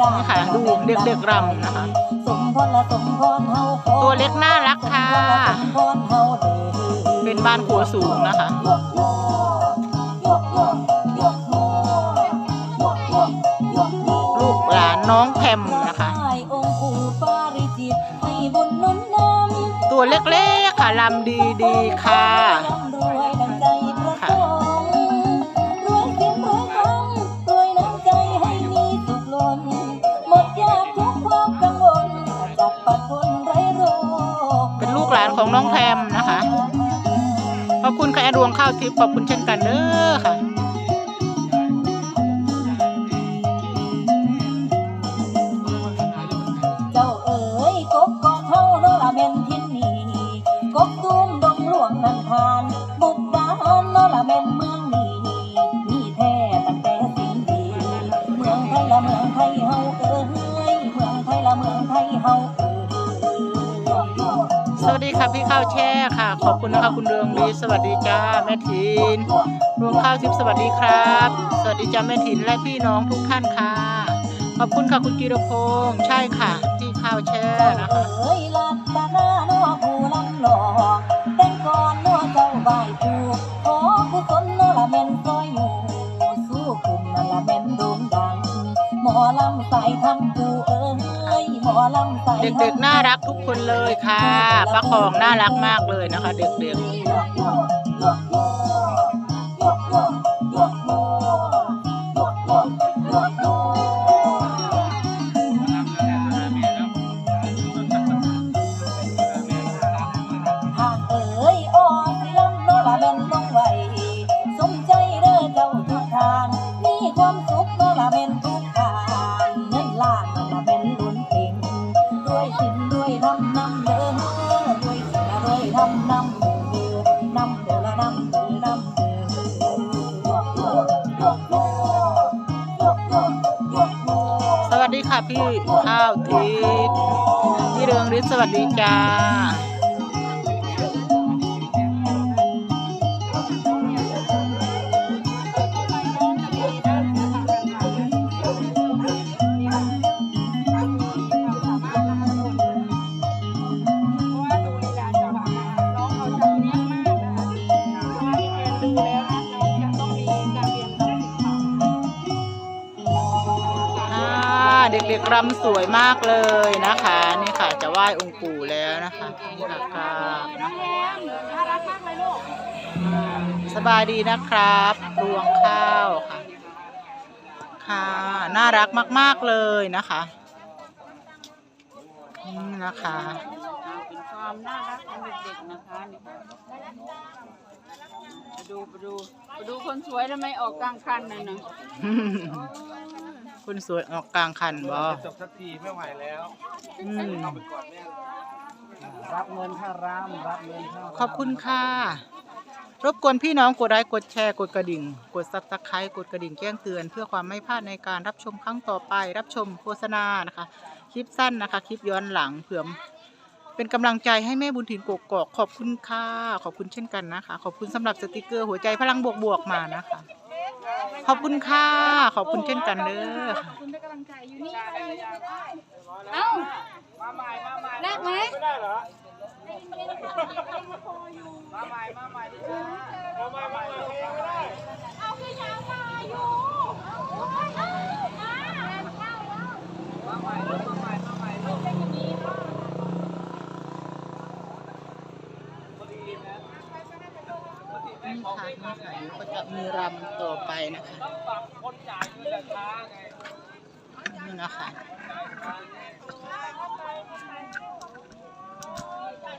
ดานี่ค่ะดูเด็กๆรำนะคะสมพรละสมพรเฮาขอตัวเล็กน่ารักค่ะสมพรเฮาเด้อเป็นบ้านครัวสูงนะคะลูกหลานน้องแพมนะคะให้องค์ปู่ปาริจิตให้บุญหนุนนำตัวเล็กๆค่ะลำดีๆค่ะ ดวงข้าวทิพย์ขอบคุณเช่นกันเด้อค่ะ ขอบคุณนะคะคุณเรืองลีสวัสดีจ้าแม่ถินรวงข้าวทิพย์สวัสดีครับ สวัสดีจ้าแม่ถินและพี่น้องทุกท่านค่ะ ขอบคุณค่ะคุณกีรพงษ์ใช่ค่ะพี่ข้าวแช่นะคะ เด็กๆน่ารักทุกคนเลยค่ะป้าของน่ารักมากเลยนะคะ เด็กๆ พี่ข้าวทิพย์พี่เรืองฤทธิ์สวัสดีจ้า กๆรำสวยมากเลยนะคะ นี่ค่ะจะไหว้องค์ปู่แล้วนะคะนี่ค่ะกราบนะคะอืมสบายดีนะครับรวงข้าวค่ะ ค่ะ น่ารักมาก ๆ เลยนะคะนี่นะคะเป็นความน่ารักของเด็กๆนะคะนี่ไปดูไปดูไปดูคนสวยทำไมออกกลางคันน่ะนะ คุณสวยออกกลางคันบอจบสักทีไม่ไหวแล้วอืมรับเงินค่ารำรับเงินค่ารำขอบคุณค่ะ รบกวนพี่น้องกดไลค์กดแชร์กดกระดิ่ง กดซับสไครต์กดกระดิ่งแจ้งเตือน เพื่อความไม่พลาดในการรับชมครั้งต่อไป รับชมโฆษณานะคะ คลิปสั้นนะคะ คลิปย้อนหลังเผื่อเป็นกำลังใจให้แม่บุญถิ่นกกอกขอบคุณค่ะ ขอบคุณเช่นกันนะคะ ขอบคุณสำหรับสติกเกอร์หัวใจพลังบวกบวกๆมานะคะ ขอบคุณค่ะ ขอบคุณเช่นกันเด้อค่ะคุณได้กำลังใจอยู่นี่เอ้าแรกไหม ไม่ได้เหรอ มาใหม่ มาใหม่ดิจ้ามาใหม่มาใหม่ยังไม่ได้ มาใหม่มาใหม่มาใหม่ลูกพอดีนะ นี่ ค่ะนี่ค่ะเดี๋ยวก็จะมีรำต่อไปนะคะนี่นะคะ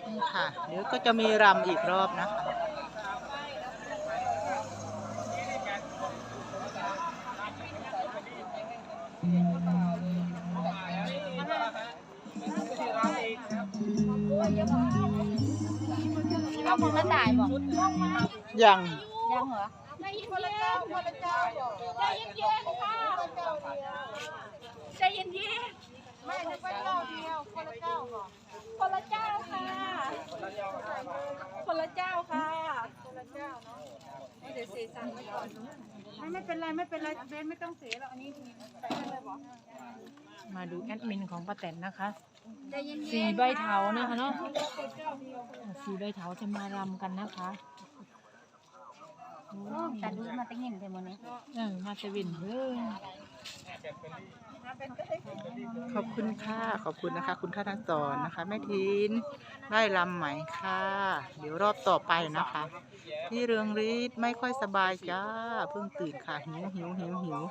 นี่ค่ะ เดี๋ยวก็จะมีรำอีกรอบนะคะเราคนละจ่ายบอกยังยังเหรอใจเย็นๆไม่นึกว่าเจ้าเดียวคนละเจ้าบอกคนละเจ้าค่ะคนละเจ้าค่ะคนละเจ้าเนาะเดี๋ยวเสียสั่งไว้ก่อน ไม่ไม่เป็นไรไม่เป็นไรเบนไม่ต้องเสียหรอกอันนี้ใส่ได้เลยบอกมาดูแอดมินของป้าแตนนะคะ ใจเย็นๆสีใบเถานะคะเนาะอ่าสีใบเถาจะมารำกันนะคะโอ้ยแต่ดูมาตั้งเห็นเทมนี้เออมาเตวินเฮ้ย ขอบคุณค่ะ ขอบคุณนะคะ คุณธนสอนนะคะ แม่ทินได้ลำไหมค่ะ เดี๋ยวรอบต่อไปนะคะพี่เรืองฤทธิ์ไม่ค่อยสบายจ้า เพิ่งตื่นค่ะ หิวหิวหิวหิว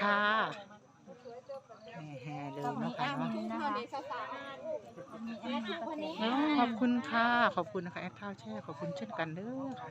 ค่ะแฮ่เลยนะคะเนาะขอบคุณค่ะ ขอบคุณนะคะแอดเท้าแช่ขอบคุณเช่นกันเด้อค่ะ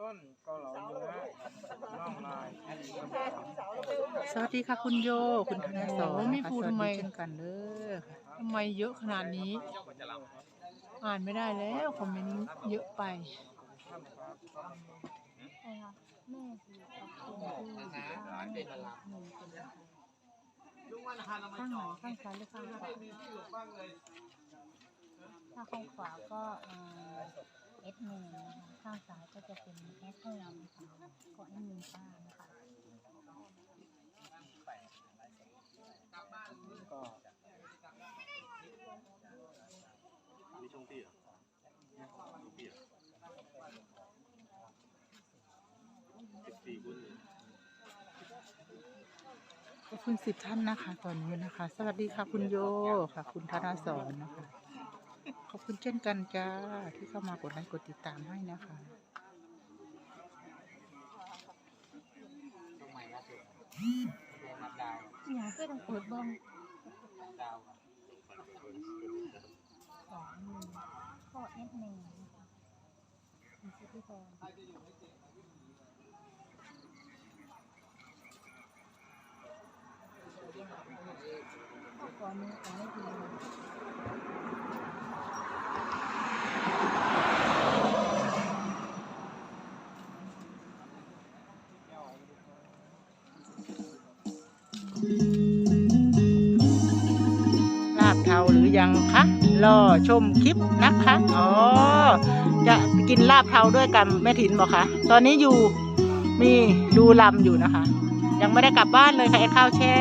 ต้นเกาเหลาเนื้อน่องลายสวัสดีค่ะคุณโย คุณธนสอนนะคะสวัสดีเช่นกันเด้อค่ะทำไมเยอะขนาดนี้ อ่านไม่ได้แล้วคอมเมนต์เยอะไปข้างไหนข้างซ้ายหรือข้างขวาถ้าข้างขวาก็เอ สหนึ่งข้างซ้ายก็จะเป็นเอสลำค่ะก็เอสหนึ่งป้านะคะก็ขอบคุณสิบท่านนะคะ ตอนนี้นะคะ สวัสดีค่ะคุณโยค่ะ คุณธนสอนนะคะ อบคุณเช่นกันจ้า ที่เข้ามากดไลค์กดติดตามให้นะคะอยากก็ต้องเปิดบ้องสองหนึ่งก็เอสหนึ่งนะคะมีชื่อที่พอขอมือขอไม่ดี ยังคะรอชมคลิปนะคะอ๋อจะกินลาบเทาด้วยกันแม่ถินบอกคะตอนนี้อยู่มีดูลำอยู่นะคะ ยังไม่ได้กลับบ้านเลยค่ะไอ้ข้าวแช่